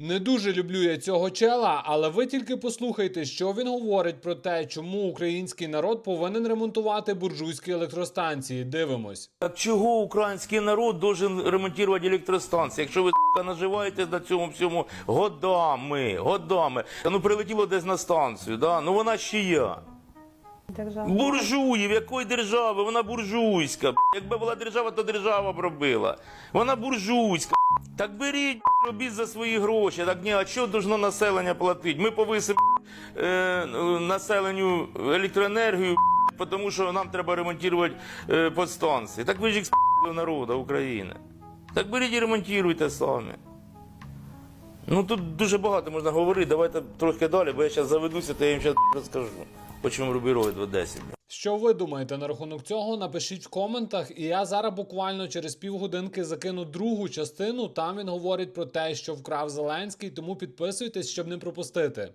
Не дуже люблю я цього чела, але ви тільки послухайте, що він говорить про те, чому український народ повинен ремонтувати буржуйські електростанції. Дивимось. Так чого український народ должен ремонтувати електростанції, якщо ви наживаєте на цьому всьому годами, годами. Ну прилетіло десь на станцію, да? ну вона ще я. Держава. Буржуїв, якої держави? Вона буржуйська. Якби була держава, то держава б робила. Вона буржуйська. Так беріть, робіть за свої гроші. Так ні, а що должно населення платити? Ми повисимо е, населенню електроенергію, тому що нам треба ремонтувати е, подстанції. Так ви ж їх народу України. Так беріть і ремонтуйте самі. Ну тут дуже багато можна говорити. Давайте трохи далі, бо я зараз заведуся, то я їм зараз розкажу. Чому рубіроїд в Одесі. Що ви думаєте на рахунок цього? Напишіть в коментах, і я зараз буквально через півгодинки закину другу частину. Там він говорить про те, що вкрав Зеленський, тому підписуйтесь, щоб не пропустити.